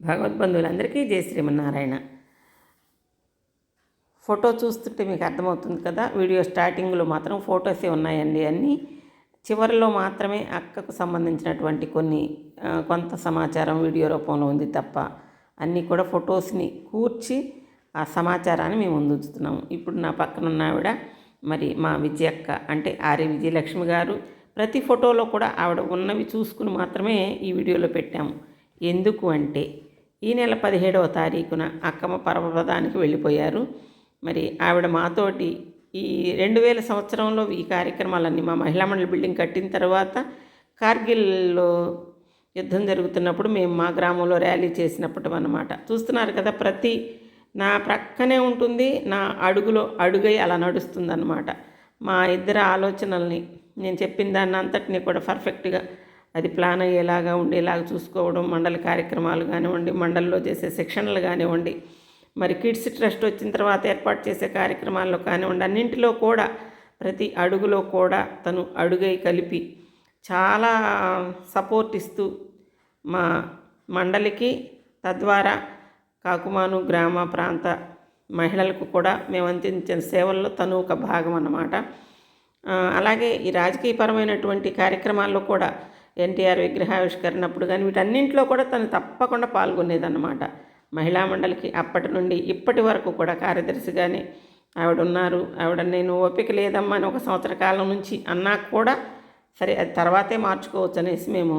భగవద్బంధువులందరికీ జై శ్రీమన్నారాయణ. ఫోటో చూస్తుంటే మీకు అర్థమవుతుంది కదా వీడియో స్టార్టింగ్లో మాత్రం ఫొటోసే ఉన్నాయండి అన్నీ. చివరిలో మాత్రమే అక్కకు సంబంధించినటువంటి కొన్ని కొంత సమాచారం వీడియో రూపంలో ఉంది తప్ప అన్నీ కూడా ఫొటోస్ని కూర్చి ఆ సమాచారాన్ని మేము ముందుంచుతున్నాము. ఇప్పుడు నా పక్కన ఉన్న ఆవిడ మరి మా విజయక్క అంటే ఆర్య విజయలక్ష్మి గారు ప్రతి ఫోటోలో కూడా ఆవిడ ఉన్నవి చూసుకుని మాత్రమే ఈ వీడియోలో పెట్టాము. ఎందుకు అంటే ఈ నెల పదిహేడవ తారీఖున అక్కమ్మ పరమపదానికి వెళ్ళిపోయారు. మరి ఆవిడ మాతోటి ఈ రెండు వేల సంవత్సరంలో ఈ కార్యక్రమాలన్నీ మా మహిళా మండలి బిల్డింగ్ కట్టిన తర్వాత కార్గిల్లో యుద్ధం జరుగుతున్నప్పుడు మేము మా గ్రామంలో ర్యాలీ చేసినప్పుడు అన్నమాట. చూస్తున్నారు కదా ప్రతి నా ప్రక్కనే ఉంటుంది నా అడుగులో అడుగై అలా నడుస్తుంది అన్నమాట మా ఇద్దరి ఆలోచనల్ని నేను చెప్పిన దాన్ని అంతటిని కూడా పర్ఫెక్ట్గా అది ప్లాన్ అయ్యేలాగా ఉండేలాగా చూసుకోవడం మండలి కార్యక్రమాలు కానివ్వండి మండలిలో చేసే శిక్షణలు కానివ్వండి మరి కిడ్స్ ట్రస్ట్ వచ్చిన తర్వాత ఏర్పాటు చేసే కార్యక్రమాల్లో కానివ్వండి అన్నింటిలో కూడా ప్రతి అడుగులో కూడా తను అడుగై కలిపి చాలా సపోర్ట్ ఇస్తూ మా మండలికి తద్వారా కాకుమాను గ్రామ ప్రాంత మహిళలకు కూడా మేము అందించిన సేవల్లో తను ఒక భాగం అన్నమాట. అలాగే ఈ రాజకీయపరమైనటువంటి కార్యక్రమాల్లో కూడా ఎన్టీఆర్ విగ్రహావిష్కరణ అప్పుడు కానీ వీటన్నింటిలో కూడా తను తప్పకుండా పాల్గొనేదన్నమాట. మహిళా మండలికి అప్పటి నుండి ఇప్పటి వరకు కూడా కార్యదర్శిగానే ఆవిడ ఉన్నారు ఆవిడ నేను ఓపిక లేదమ్మా అని ఒక సంవత్సర కాలం నుంచి అన్నా కూడా సరే అది తర్వాతే మార్చుకోవచ్చు అనేసి మేము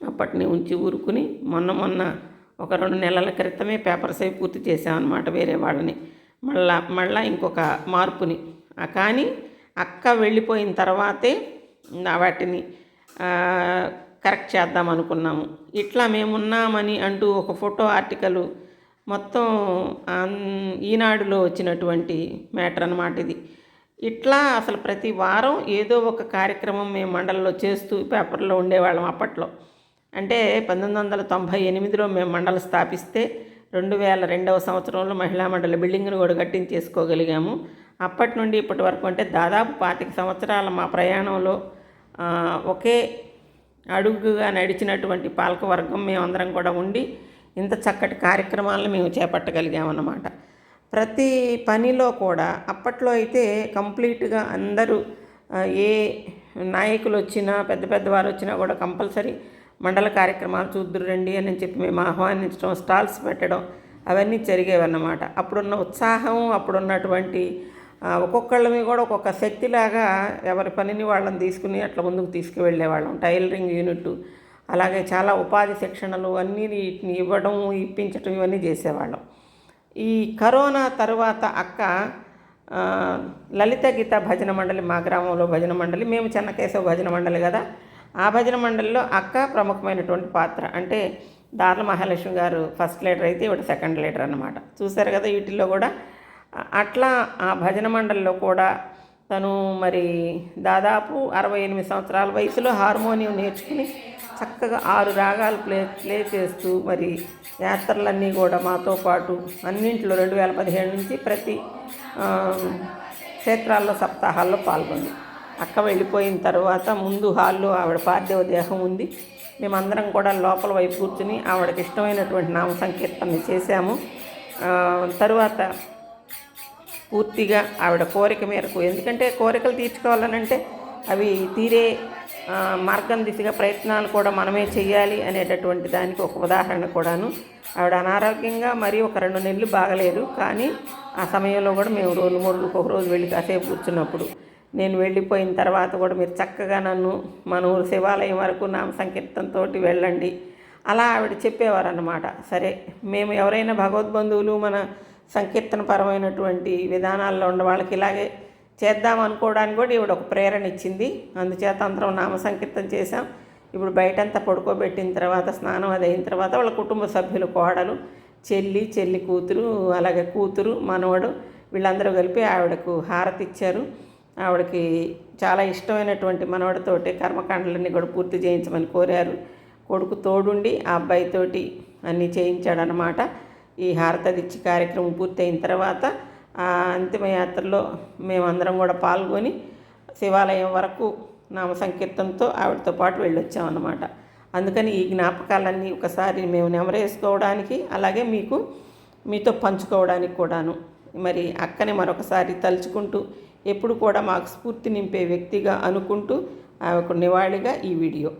అప్పటిని ఉంచి ఊరుకుని మొన్న మొన్న ఒక రెండు నెలల క్రితమే పేపర్స్ అవి పూర్తి చేసామన్నమాట వేరే వాళ్ళని. మళ్ళా మళ్ళా ఇంకొక మార్పుని. కానీ అక్క వెళ్ళిపోయిన తర్వాతే వాటిని కరెక్ట్ చేద్దాం అనుకున్నాము. ఇట్లా మేమున్నామని అంటూ ఒక ఫోటో ఆర్టికల్ మొత్తం ఈనాడులో వచ్చినటువంటి మ్యాటర్ అన్నమాట ఇది. ఇట్లా అసలు ప్రతి వారం ఏదో ఒక కార్యక్రమం మేము మండలంలో చేస్తూ పేపర్లో ఉండేవాళ్ళం అప్పట్లో. అంటే పంతొమ్మిది వందల తొంభై ఎనిమిదిలో మేము మండలి స్థాపిస్తే రెండు వేల రెండవ సంవత్సరంలో మహిళా మండలి బిల్డింగ్ను కూడా కట్టించేసుకోగలిగాము. అప్పటి నుండి ఇప్పటి వరకు అంటే దాదాపు పాతిక సంవత్సరాల మా ప్రయాణంలో ఒకే అడుగుగా నడిచినటువంటి పాలకవర్గం మేమందరం కూడా ఉండి ఇంత చక్కటి కార్యక్రమాలను మేము చేపట్టగలిగామన్నమాట. ప్రతి పనిలో కూడా అప్పట్లో అయితే కంప్లీట్గా అందరూ ఏ నాయకులు వచ్చినా పెద్ద పెద్దవారు వచ్చినా కూడా కంపల్సరీ మండల కార్యక్రమాలు చూద్దురు రండి అని చెప్పి మేము ఆహ్వానించడం స్టాల్స్ పెట్టడం అవన్నీ జరిగేవన్నమాట. అప్పుడున్న ఉత్సాహం అప్పుడున్నటువంటి ఒక్కొక్కళ్ళమి కూడా ఒక్కొక్క శక్తిలాగా ఎవరి పనిని వాళ్ళని తీసుకుని అట్లా ముందుకు తీసుకువెళ్ళేవాళ్ళం. టైలరింగ్ యూనిట్ అలాగే చాలా ఉపాధి శిక్షణలు అన్నీ వీటిని ఇవ్వడం ఇప్పించడం ఇవన్నీ చేసేవాళ్ళం. ఈ కరోనా తర్వాత అక్క లలిత గీత భజన మండలి మా గ్రామంలో భజన మండలి మేము చెన్నకేశవ భజన మండలి కదా ఆ భజన మండలిలో అక్క ప్రముఖమైనటువంటి పాత్ర. అంటే దార్ల మహాలక్ష్మి గారు ఫస్ట్ లీడర్ అయితే ఇవి సెకండ్ లీడర్ అనమాట చూశారు కదా వీటిల్లో కూడా అట్లా ఆ భజన మండలిలో కూడా తను మరి దాదాపు అరవై ఎనిమిది సంవత్సరాల వయసులో హార్మోనియం నేర్చుకుని చక్కగా ఆరు రాగాలు ప్లే ప్లే చేస్తూ మరి యాత్రలన్నీ కూడా మాతో పాటు అన్నింటిలో రెండు వేల పదిహేడు నుంచి ప్రతి క్షేత్రాల్లో సప్తాహాల్లో పాల్గొంది. అక్క వెళ్ళిపోయిన తర్వాత ముందు హాల్లో ఆవిడ పార్థివ దేహం ఉంది. మేమందరం కూడా లోపల వైపు కూర్చుని ఆవిడకి ఇష్టమైనటువంటి నామ సంకీర్తనని చేశాము తరువాత పూర్తిగా ఆవిడ కోరిక మేరకు. ఎందుకంటే కోరికలు తీర్చుకోవాలనంటే అవి తీరే మార్గం దిశగా ప్రయత్నాలు కూడా మనమే చేయాలి అనేటటువంటి దానికి ఒక ఉదాహరణ కూడాను. ఆవిడ అనారోగ్యంగా మరి ఒక రెండు నెలలు బాగలేరు కానీ ఆ సమయంలో కూడా మేము రోజు మూడు ఒక రోజు వెళ్ళి కాసేపు కూర్చున్నప్పుడు నేను వెళ్ళిపోయిన తర్వాత కూడా మీరు చక్కగా నన్ను మన ఊరు శివాలయం వరకు నామ సంకీర్తనతో వెళ్ళండి. అలా ఆవిడ చెప్పేవారు అన్నమాట సరే మేము ఎవరైనా భగవద్బంధువులు మన సంకీర్తన పరమైనటువంటి విధానాల్లో ఉన్న వాళ్ళకి ఇలాగే చేద్దాం అనుకోవడానికి కూడా ఈవిడ ఒక ప్రేరణ ఇచ్చింది. అందుచేత అందరం నామ సంకీర్తన చేశాం. ఇప్పుడు బయటంతా పడుకోబెట్టిన తర్వాత స్నానం అది అయిన తర్వాత వాళ్ళ కుటుంబ సభ్యులు కోడలు చెల్లి చెల్లి కూతురు అలాగే కూతురు మనవడు వీళ్ళందరూ కలిపి ఆవిడకు హారతి ఇచ్చారు. ఆవిడకి చాలా ఇష్టమైనటువంటి మనవడితోటి కర్మకాండలన్నీ కూడా పూర్తి చేయించమని కోరారు. కొడుకు తోడుండి ఆ అబ్బాయితోటి అన్నీ చేయించాడనమాట ఈ హారతదిచ్చి కార్యక్రమం పూర్తయిన తర్వాత ఆ అంతిమయాత్రలో మేమందరం కూడా పాల్గొని శివాలయం వరకు నామ సంకీర్తనతో ఆవిడతో పాటు వెళ్ళొచ్చామన్నమాట. అందుకని ఈ జ్ఞాపకాలన్నీ ఒకసారి మేము నెమరేసుకోవడానికి అలాగే మీకు మీతో పంచుకోవడానికి కూడాను. మరి అక్కని మరొకసారి తలుచుకుంటూ ఎప్పుడు కూడా మాకు స్ఫూర్తి నింపే వ్యక్తిగా అనుకుంటూ ఆమెకు నివాళిగా ఈ వీడియో.